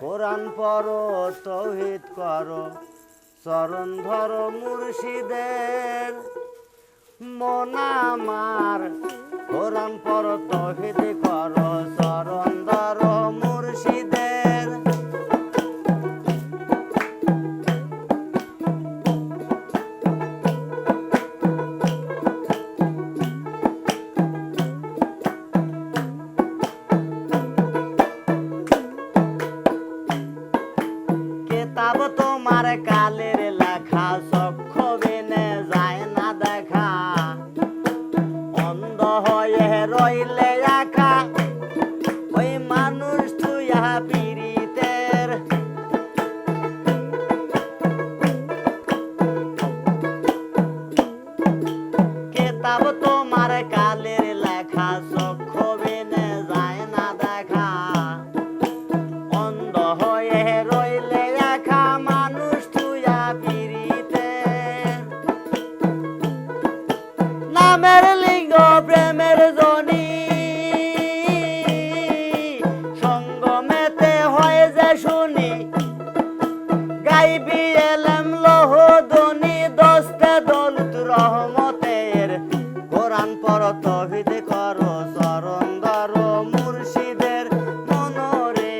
কোরআন পড়ো, তৌহিদ করো, চরণ ধরো মুর্শিদের। মন আমার, কোরআন পড়ো, তৌহিদ করো, চরণ ধরো মুর্শিদের। গাইবি এলাম লহ দনি দস্তে দৌলত, রহমতের কোরআন পর তহিদ করো, চরণ ধর, মুর্শিদের মনরে।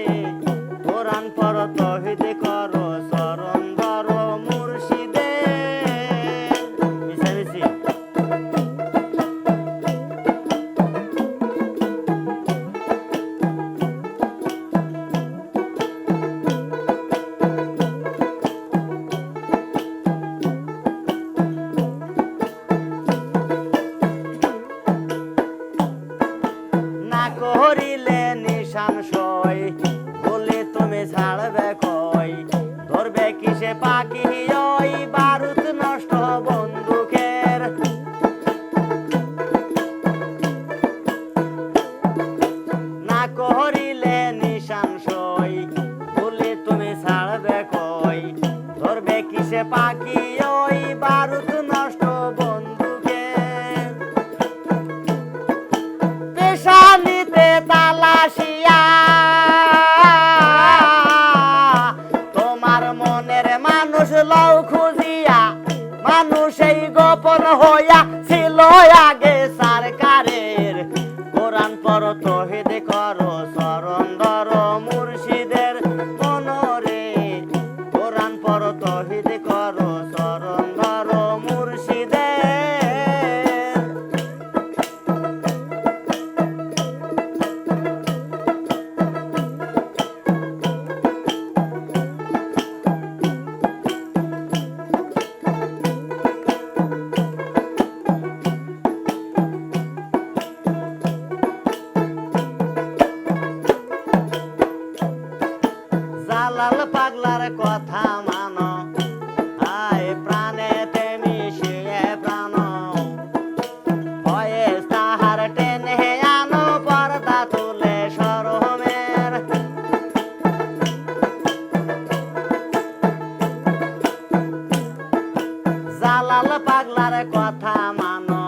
কোরআন পর তহিদ করো, চরণ ধর, মুর্শিদের। মিশামিশি। করিলে বলে, তুমি ছাড়বে ধরবে কিসে ওই বারুদ নষ্ট বন্দুকের। না করিলে সই। বলে, তুমি ছাড়বে কই? ধরবে কিসে পাখি? তালাশিয়া তোমার মনের মানুষ লও খুঁজিয়া, মানুষ গোপন হইয়া ছিল আগে সরকারের। কোরআন পর তহিদ জালাল পাগলার কথা মানো। আয় প্রাণেতে মিশিয়ে প্রাণ ভয়ে তাহার টেনে আনো, পর্দা তুলে সরমের। জালাল পাগলার কথা মানো।